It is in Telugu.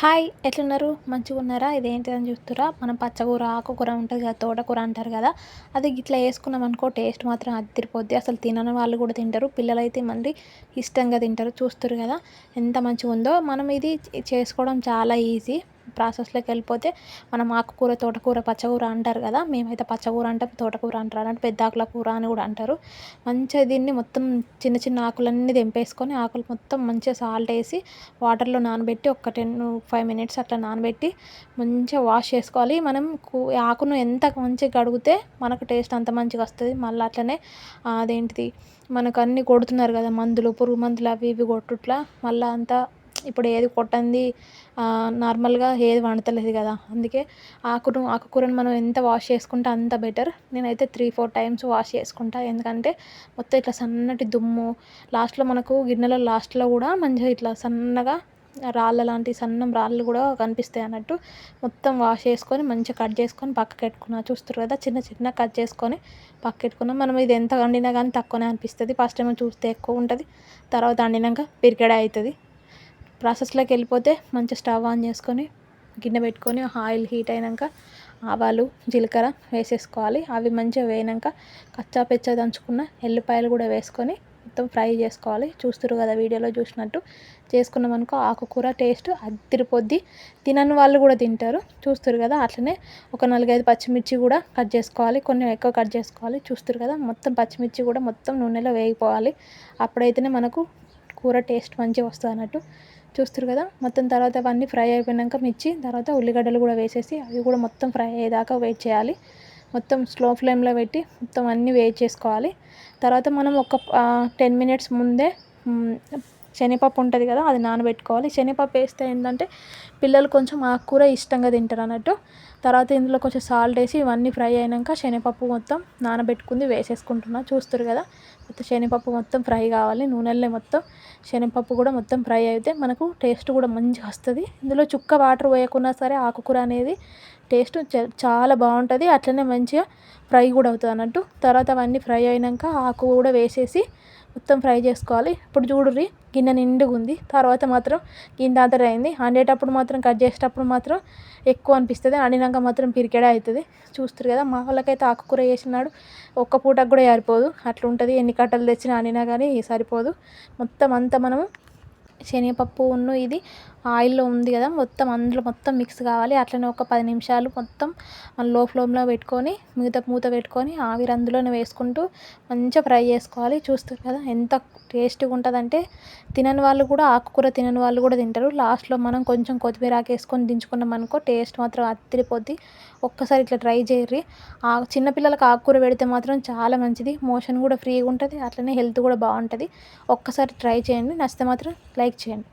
హాయ్ ఎట్లున్నారు? మంచిగా ఉన్నారా ఇదేంటి అని చూస్తురా? మనం పచ్చకూర ఆకుకూర ఉంటుంది కదా తోటకూర అంటారు కదా అది ఇట్లా వేసుకున్నాం అనుకో టేస్ట్ మాత్రం అదిరిపోద్ది. అసలు తినని వాళ్ళు కూడా తింటారు పిల్లలు అయితే మళ్ళీ ఇష్టంగా తింటారు చూస్తారు కదా ఎంత మంచిగా ఉందో మనం ఇది చేసుకోవడం చాలా ఈజీ. ప్రాసెస్లోకి వెళ్ళిపోతే మనం ఆకుకూర తోటకూర పచ్చకూర అంటారు కదా మేమైతే పచ్చకూర అంటాం తోటకూర అంటారు అంటే పెద్ద ఆకుల కూర అని కూడా అంటారు. మంచిగా దీన్ని మొత్తం చిన్న చిన్న ఆకులన్నీ తెంపేసుకొని ఆకులు మొత్తం మంచిగా సాల్ట్ వేసి వాటర్లో నానబెట్టి ఒక టెన్ ఫైవ్ మినిట్స్ అట్లా నానబెట్టి మంచిగా వాష్ చేసుకోవాలి. మనం ఆకును ఎంత మంచిగా కడిగితే మనకు టేస్ట్ అంత మంచిగా వస్తుంది. మళ్ళీ అట్లనే అదేంటిది మనకు అన్నీ కొడుతున్నారు కదా మందులు పురుగు మందులు అవి ఇవి కొట్టుట్లా మళ్ళీ అంతా ఇప్పుడు ఏది కొట్టంది నార్మల్గా ఏది వండతలేదు కదా. అందుకే ఆకును ఆకుకూరను మనం ఎంత వాష్ చేసుకుంటే అంత బెటర్. నేనైతే త్రీ ఫోర్ టైమ్స్ వాష్ చేసుకుంటా. ఎందుకంటే మొత్తం ఇట్లా సన్నటి దుమ్ము లాస్ట్లో మనకు గిన్నెలో లాస్ట్లో కూడా మంచిగా ఇట్లా సన్నగా రాళ్ళ లాంటి సన్నం రాళ్ళు కూడా కనిపిస్తాయి అన్నట్టు మొత్తం వాష్ చేసుకొని మంచిగా కట్ చేసుకొని పక్కకు పెట్టుకున్నా. చూస్తారు కదా చిన్న చిన్న కట్ చేసుకొని పక్క పెట్టుకున్నాం. మనం ఇది ఎంత వండినా కానీ తక్కువనే అనిపిస్తుంది. ఫస్ట్ టైం చూస్తే ఎక్కువ ఉంటుంది. తర్వాత వండినాక పిరికెడ అవుతుంది. ప్రాసెస్లోకి వెళ్ళిపోతే మంచి స్టవ్ ఆన్ చేసుకొని గిన్నె పెట్టుకొని ఆయిల్ హీట్ అయినాక ఆవాలు జీలకర్ర వేసేసుకోవాలి. అవి మంచిగా వేయినాక కచ్చా పెచ్చా దంచుకున్న ఎల్లిపాయలు కూడా వేసుకొని మొత్తం ఫ్రై చేసుకోవాలి. చూస్తారు కదా వీడియోలో చూసినట్టు. చేసుకున్నాం అనుకో ఆకుకూర టేస్ట్ అదిరిపోద్ది. తినని వాళ్ళు కూడా తింటారు. చూస్తారు కదా అట్లనే ఒక నాలుగైదు పచ్చిమిర్చి కూడా కట్ చేసుకోవాలి. కొన్ని ఎక్కువ కట్ చేసుకోవాలి. చూస్తారు కదా మొత్తం పచ్చిమిర్చి కూడా మొత్తం నూనెలో వేగిపోవాలి. అప్పుడైతేనే మనకు కూర టేస్ట్ మంచిగా వస్తుంది అన్నట్టు చూస్తారు కదా. మొత్తం తర్వాత అవన్నీ ఫ్రై అయిపోయినాక మిర్చి తర్వాత ఉల్లిగడ్డలు కూడా వేసేసి అవి కూడా మొత్తం ఫ్రై అయ్యేదాకా వెయిట్ చేయాలి. మొత్తం స్లో ఫ్లేమ్లో పెట్టి మొత్తం అన్నీ వెయిట్ చేసుకోవాలి తర్వాత మనం ఒక టెన్ మినిట్స్ ముందే శనగపప్పు ఉంటుంది కదా అది నానబెట్టుకోవాలి. శనగపప్పు వేస్తే ఏంటంటే పిల్లలు కొంచెం ఆకుకూర ఇష్టంగా తింటారు అన్నట్టు. తర్వాత ఇందులో కొంచెం సాల్ట్ వేసి ఇవన్నీ ఫ్రై అయినాక శనగపప్పు మొత్తం నానబెట్టుకుంది వేసేసుకుంటున్నా. చూస్తారు కదా మొత్తం శనగపప్పు మొత్తం ఫ్రై కావాలి. నూనెల్లో మొత్తం శనగపప్పు కూడా మొత్తం ఫ్రై అయితే మనకు టేస్ట్ కూడా మంచిగా వస్తుంది. ఇందులో చుక్క వాటర్ పోయకున్నా సరే ఆకుకూర అనేది టేస్ట్ చాలా బాగుంటుంది. అట్లనే మంచిగా ఫ్రై కూడా అవుతుంది అన్నట్టు. తర్వాత అవన్నీ ఫ్రై అయినాక ఆకు కూడా వేసేసి మొత్తం ఫ్రై చేసుకోవాలి. ఇప్పుడు చూడుర్రి గిన్నె నిండుగా ఉంది. తర్వాత మాత్రం గిన్నె అంతా అయింది. వండేటప్పుడు మాత్రం కట్ చేసేటప్పుడు మాత్రం ఎక్కువ అనిపిస్తుంది. వండినాక మాత్రం పిరికెడే అవుతుంది. చూస్తారు కదా మా వాళ్ళకైతే ఆకుకూర వేసినాడు ఒక్క పూటకు కూడా సరిపోదు అట్లా ఉంటుంది ఎన్ని కట్టలు తెచ్చినా అండినా కానీ సరిపోదు. మొత్తం అంతా మనము శనగపప్పు ఉన్ను ఇది ఆయిల్లో ఉంది కదా మొత్తం అందులో మొత్తం మిక్స్ కావాలి. అట్లనే ఒక పది నిమిషాలు మొత్తం లో ఫ్లేమ్లో పెట్టుకొని మిగతా మూత పెట్టుకొని ఆవిరి అందులోనే వేసుకుంటూ మంచిగా ఫ్రై చేసుకోవాలి. చూస్తారు కదా ఎంత టేస్ట్గా ఉంటుందంటే తినని వాళ్ళు కూడా ఆకుకూర తినని వాళ్ళు కూడా తింటారు. లాస్ట్లో మనం కొంచెం కొత్తిమీర ఆకు వేసుకొని దించుకున్నాం అనుకో టేస్ట్ మాత్రం అత్తిరిపోద్ది ఒక్కసారి ఇట్లా ట్రై చేయర్రి ఆ చిన్నపిల్లలకు ఆకుకూర పెడితే మాత్రం చాలా మంచిది. మోషన్ కూడా ఫ్రీగా ఉంటుంది. అట్లనే హెల్త్ కూడా బాగుంటుంది. ఒక్కసారి ట్రై చేయండి. నచ్చితే మాత్రం లైక్ చేయండి.